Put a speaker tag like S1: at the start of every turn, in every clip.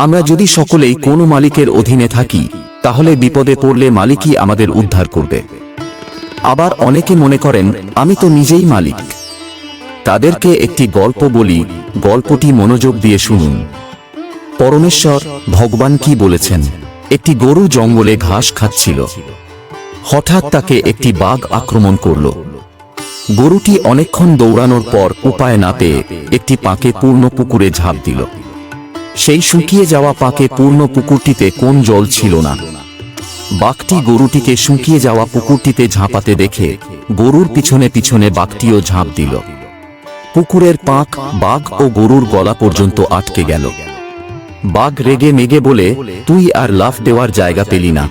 S1: আমরা যদি সকলেই কোনো মালিকের অধীনে থাকি, তাহলে বিপদে পড়লে মালিকই আমাদের উদ্ধার করবে। আবার অনেকে মনে করেন, আমি তো নিজেই মালিক। তাদেরকে একটি গল্প বলি, গল্পটি মনোযোগ দিয়ে শুনুন। পরমেশ্বর ভগবান কি বলেছেন? একটি গরু জঙ্গলে ঘাস খাচ্ছিল। হঠাৎ তাকে একটি বাঘ আক্রমণ করল। গরুটি অনেকক্ষণ দৌড়ানোর পর উপায় না পেয়ে একটি পাকে পূর্ণ পুকুরে ঝাঁপ দিল। সেই শুকিয়ে যাওয়া পাকে পূর্ণ পুকুরটিতে কোন জল ছিল না। বাঘটি গরুটিকে শুকিয়ে যাওয়া পুকুরটিতে ঝাঁপাতে দেখে গরুর পিছনে পিছনে বাঘটিও ঝাঁপ দিল। পুকুরের পাক, বাঘ ও গরুর গলা পর্যন্ত আটকে গেল। বাঘ রেগে মেগে বলে, তুই আর লাফ দেওয়ার জায়গা পেলি না।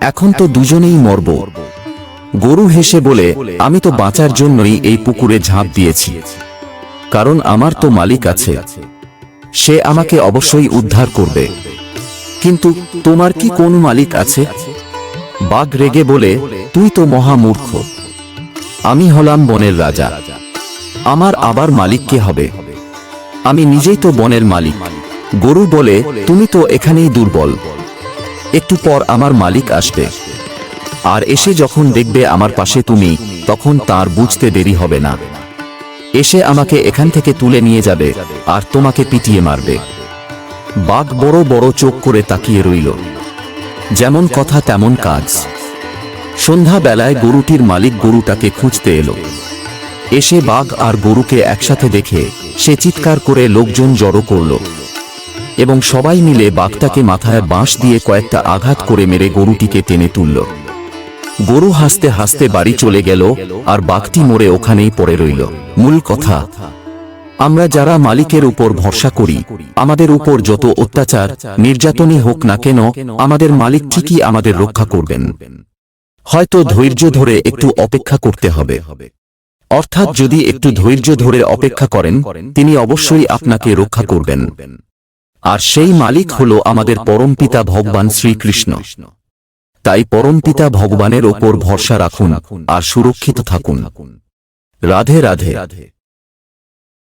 S1: এখন তো দুজনেই মরব। গরু হেসে বলে, আমি তো বাঁচার জন্যই এই পুকুরে ঝাঁপ দিয়েছি। কারণ আমার তো মালিক আছে। সে আমাকে অবশ্যই উদ্ধার করবে। কিন্তু তোমার কি কোন মালিক আছে? বাঘ রেগে বলে, তুই তো মহামূর্খ আমি হলাম বনের রাজা। আমার আবার মালিক কে হবে? আমি নিজেই তো বনের মালিক। গরু বলে, তুমি তো এখানেই দুর্বল। একটু পর আমার মালিক আসবে। আর এসে যখন দেখবে আমার পাশে তুমি, তখন তার বুঝতে দেরি হবে না। এসে আমাকে এখান থেকে তুলে নিয়ে যাবে, আর তোমাকে পিটিয়ে মারবে। বাঘ বড় বড় চোখ করে তাকিয়ে রইল। যেমন কথা তেমন কাজ। সন্ধ্যা বেলায় গরুটির মালিক গরুটাকে খুঁজতে এলো। এসে বাঘ আর গরুকে একসাথে দেখে সে চিৎকার করে লোকজন জড়ো করল এবং সবাই মিলে বাঘটাকে মাথায় বাঁশ দিয়ে কয়েকটা আঘাত করে মেরে গরুটিকে টেনে তুলল। গরু হাসতে হাসতে বাড়ি চলে গেল আর বাঘটি মরে ওখানেই পড়ে রইল। মূল কথা, আমরা যারা মালিকের উপর ভরসা করি, আমাদের উপর যত অত্যাচার, নির্যাতনই হোক না কেন, আমাদের মালিক ঠিকই আমাদের রক্ষা করবেন। হয়তো ধৈর্য ধরে একটু অপেক্ষা করতে হবে। অর্থাৎ যদি একটু ধৈর্য ধরে অপেক্ষা করেন, তিনি অবশ্যই আপনাকে রক্ষা করবেন। আর সেই মালিক হল আমাদের পরমপিতা ভগবান শ্রীকৃষ্ণ। তাই পরমপিতা ভগবানের ওপর ভরসা রাখুন আর সুরক্ষিত থাকুন। রাধে রাধে।